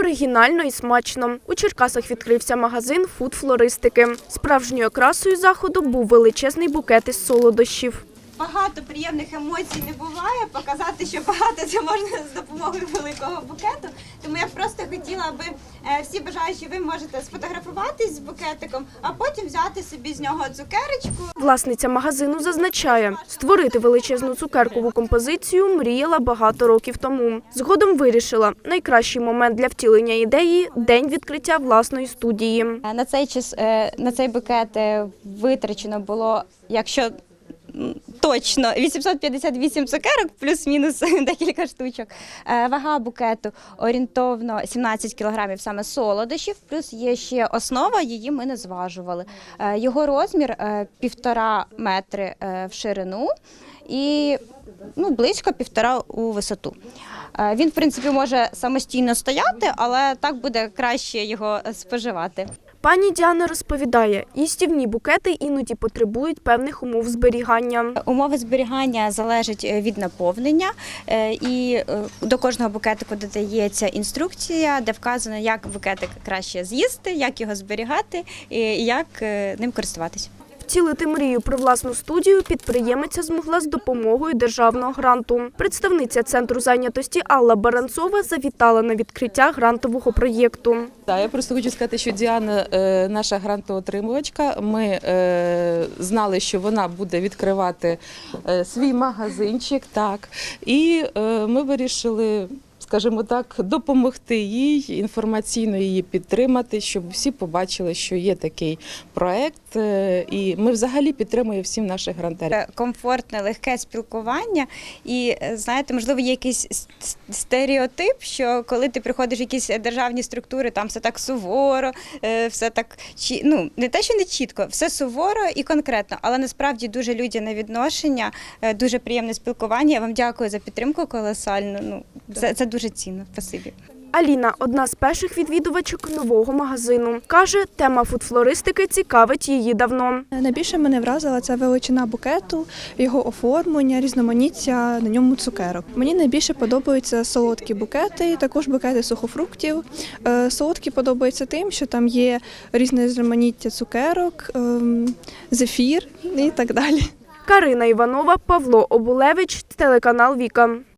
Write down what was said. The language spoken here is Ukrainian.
Оригінально і смачно. У Черкасах відкрився магазин фуд-флористики. Справжньою окрасою заходу був величезний букет із солодощів. Багато приємних емоцій не буває. Показати, що багато це можна з допомогою великого букету. Тому я просто хотіла, аби е, всі бажаючі ви можете сфотографуватись з букетиком, а потім взяти собі з нього цукерочку. Власниця магазину зазначає, створити величезну цукеркову композицію мріяла багато років тому. Згодом вирішила, найкращий момент для втілення ідеї день відкриття власної студії. Е, На цей час е, на цей букет витрачено було, якщо точно 858 цукерок, плюс-мінус декілька штучок. Е, Вага букету орієнтовно 17 кілограмів саме солодощів, плюс є ще основа, її ми не зважували. Е, Його розмір е, півтора метри в ширину і ну, близько півтора у висоту. Він, в принципі, може самостійно стояти, але так буде краще його споживати. Пані Діана розповідає, їстівні букети іноді потребують певних умов зберігання. Умови зберігання залежать е, від наповнення, е, і е, до кожного букетику додається інструкція, де вказано, як букетик краще з'їсти, як його зберігати і як ним користуватися. Втілити мрію про власну студію підприємиця змогла з допомогою державного гранту. Представниця центру зайнятості Алла Баранцова завітала на відкриття грантового проєкту. Я просто хочу сказати, що Діана е, наша грантоотримувачка. Ми е, знали, що вона буде відкривати е, свій магазинчик, так. І ми вирішили. Скажімо так, допомогти їй інформаційно її підтримати, щоб всі побачили, що є такий проект, е, і ми взагалі підтримуємо всім наших грантарів. Е, Комфортне, легке спілкування, і е, знаєте, можливо, є якийсь стереотип, що коли ти приходиш в якісь державні структури, там все так суворо, все так ну не те, що не чітко, все суворо і конкретно, але насправді дуже людяне відношення, дуже приємне спілкування. Я вам дякую за підтримку колосальну. Ну це, це дуже цінно. Спасибі. Аліна одна з перших відвідувачок нового магазину. Каже, тема фудфлористики цікавить її давно. Найбільше мене вразила ця величина букету, його оформлення, різноманіття на ньому цукерок. Мені найбільше подобаються солодкі букети, також букети сухофруктів. Е, Солодкі подобаються тим, що там є різне різноманіття цукерок, ем, зефір і так далі. Карина Іванова, Павло Обулевич, телеканал Віка.